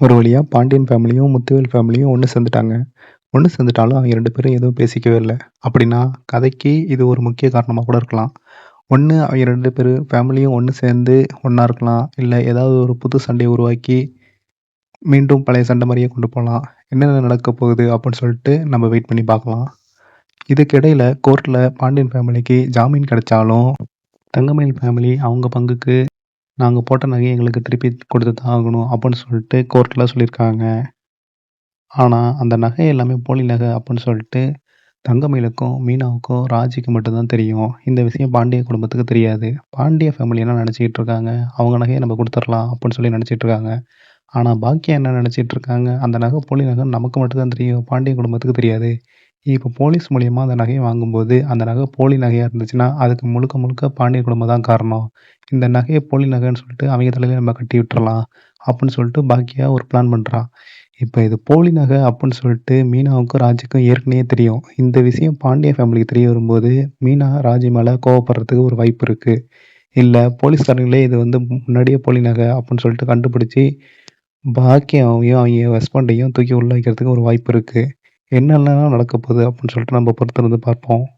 ஒரு வழியாக பாண்டியன் ஃபேமிலியும், முத்துவேல் ஃபேமிலியும் ஒன்று சேர்ந்துட்டாங்க. ஒன்று சேர்ந்துட்டாலும் அவங்க ரெண்டு பேரும் எதுவும் பேசிக்கவே இல்லை அப்படின்னா, கதைக்கு இது ஒரு முக்கிய காரணமாக கூட இருக்கலாம். ஒன்று அவங்க ரெண்டு பேர் ஃபேமிலியும் ஒன்று சேர்ந்து ஒன்றா இருக்கலாம். இல்லை ஏதாவது ஒரு புது சண்டையை உருவாக்கி, மீண்டும் பழைய சண்டை மாதிரியே கொண்டு போகலாம் என்னென்ன நடக்க போகுது அப்படின்னு சொல்லிட்டு நம்ம வெயிட் பண்ணி பார்க்கலாம். இதுக்கிடையில் கோர்ட்டில் பாண்டியன் ஃபேமிலிக்கு ஜாமீன் கிடைச்சாலும், தங்கமயில் ஃபேமிலி அவங்க பங்குக்கு நாங்கள் போட்ட நகையை எங்களுக்கு திருப்பி கொடுத்து தான் ஆகணும் அப்படின்னு சொல்லிட்டு கோர்ட்டில் சொல்லியிருக்காங்க. ஆனால் அந்த நகை எல்லாமே போலி நகை அப்படின்னு சொல்லிட்டு தங்கமயிலுக்கும், மீனாவுக்கும், ராஜிக்கு மட்டும்தான் தெரியும். இந்த விஷயம் பாண்டிய குடும்பத்துக்கு தெரியாது. பாண்டிய ஃபேமிலி என்ன நினச்சிக்கிட்டு இருக்காங்க, அவங்க நகையை நம்ம கொடுத்துடலாம் அப்படின்னு சொல்லி நினச்சிட்டு இருக்காங்க. ஆனால் பாக்கியா என்ன நினச்சிட்டு இருக்காங்க, அந்த நகை போலி நகை நமக்கு மட்டும்தான் தெரியும். பாண்டிய குடும்பத்துக்கு தெரியாது. இப்போ போலீஸ் மூலியமா அந்த நகைய வாங்கும்போது, அந்த நகை போலி நகையா இருந்துச்சுன்னா, அதுக்கு முழுக்க முழுக்க பாண்டிய குடும்பம் தான் காரணம். இந்த நகைய போலி நகைன்னு சொல்லிட்டு அவங்க தலையில நம்ம கட்டி விட்டுறலாம் அப்படின்னு சொல்லிட்டு பாக்கியா ஒரு பிளான் பண்ணுறான் இப்ப இது போலி நகை அப்படின்னு சொல்லிட்டு மீனாவுக்கும், ராஜிக்கும் ஏற்கனவே தெரியும். இந்த விஷயம் பாண்டிய ஃபேமிலிக்கு தெரிய வரும்போது, மீனா ராஜி மேல கோவப்படுறதுக்கு ஒரு வாய்ப்பு இருக்கு. இல்ல போலீஸ்காரங்களே இது வந்து முன்னாடியே போலி நகை அப்படின்னு சொல்லிட்டு கண்டுபிடிச்சு, பாக்கியாவையும், அவங்க ஹஸ்பண்டையும் தூக்கி உள்ள வைக்கிறதுக்கு ஒரு வாய்ப்பு இருக்கு. என்னெல்லாம் நடக்க போகுது அப்படின்னு சொல்லிட்டு நம்ம பொறுத்திருந்து பார்ப்போம்.